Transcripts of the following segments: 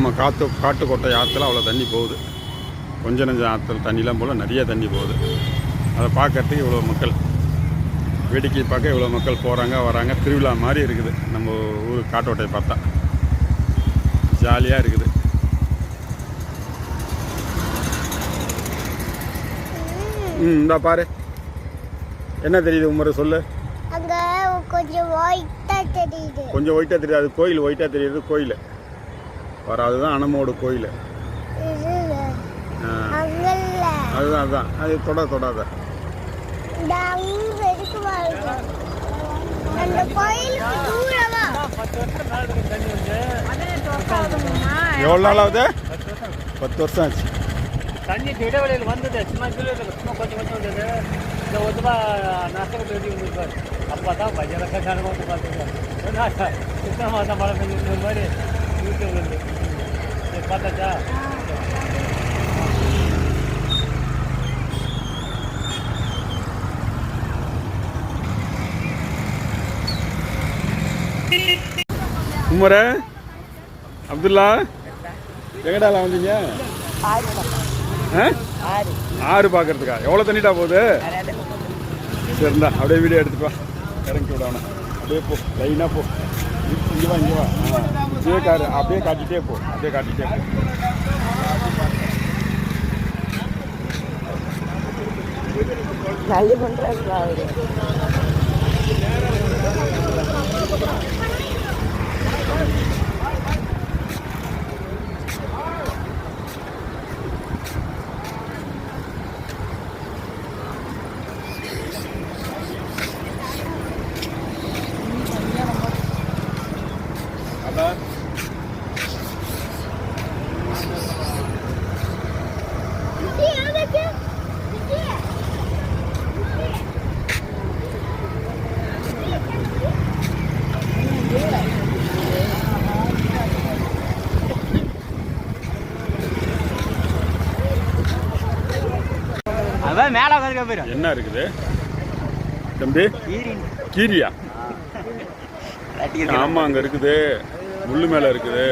நம்ம காத்து காட்டுக்கோட்டை ஆற்றுல அவ்வளோ தண்ணி போகுது. கொஞ்ச நஞ்ச ஆற்றுல தண்ணிலாம் போல் நிறைய தண்ணி போகுது. அதை பார்க்கறதுக்கு இவ்வளோ மக்கள். வேடிக்கை பார்க்க இவ்வளோ மக்கள் போகிறாங்க வராங்க. திருவிழா மாதிரி இருக்குது. நம்ம ஊர் காட்டோட்டையை பார்த்தா. ஜாலியாக இருக்குது. ம் இந்தா பாரு. என்ன தெரியுது உமரை சொல்லு. அங்க கொஞ்சம் ஒயிட்டா தெரியுது. கொஞ்சம் ஒயிட்டாக தெரியுது. அது கோயில் ஒயிட்டாக தெரியுது கோயில். வர அதுதான் அனமோட கோயில். அதுதான் அதுதான். அது தொட தொடாத. எவ்வளோ நாள் ஆகுது? பத்து வருஷம் ஆச்சு. தண்ணி இடைவெளியில் வந்தது. சும்மா கீழே சும்மா கொஞ்சம் கொஞ்சம் வந்தது. இந்த ரூபா நஷ்டப்பட்டு வெட்டி வந்துருப்பார் அப்போ தான் பையன் வந்து பார்த்துருக்கார். சித்தனை மாதம் மழை பெஞ்சு மாதிரி யூடியூப் பார்த்தாச்சா? உமர அப்துல்லா எங்கடால வந்தீங்க? ஆ? ஆறு பார்க்கறதுக்கா எவ்வளோ தண்ணிட்டா போகுது? சரிந்தா அப்படியே வீடியோ எடுத்துப்பா இறங்கி விடணும். அப்படியே போ லைனாக போ. இங்கே வா இங்கே வா ஆ. அப்படியே காரு அப்படியே காட்டிகிட்டே போ அதான் மேலே உட்காந்துக்க போயிடும் என்ன இருக்குது? தம்பி? கீரியா? ஆமாம் அங்கே இருக்குது. முள்ளு மேலே இருக்குது.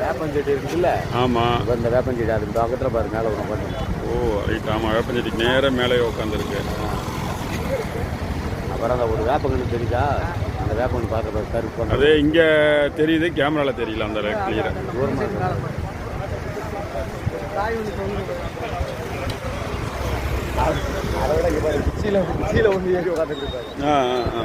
வேப்பஞ்செடி இருக்குல்ல ஆமாம் இப்போ இந்த வேப்பஞ்செடி அது பக்கத்தில் பாரு மேலே பார்த்து ஓ ரைட். ஆமாம் வேப்பஞ்செடிக்கு நேராக மேலே உட்காந்துருக்கு அப்புறம் அந்த ஒரு வேப்பங்கன்று தெரியுதா? அந்த வேப்பங்கன்று பார்க்குற பாரு கருப்பு அது இங்கே தெரியுது கேமராவில் தெரியல அந்த கிளியராக அதை விட இங்கே பாரு ஏறி உட்காந்துட்டு இருப்பாரு ஆ ஆ ஆ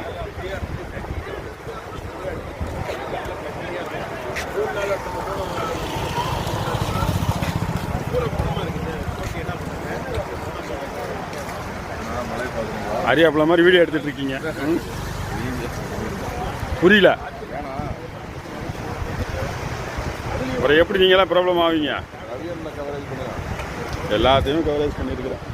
மாதிரி வீடியோ எடுத்துட்டு இருக்கீங்க. புரியல. அப்புறம் எப்படி நீங்களாம் ப்ராப்ளம் ஆவீங்க? எல்லாத்தையும் கவரேஜ் பண்ணியிருக்கிறேன்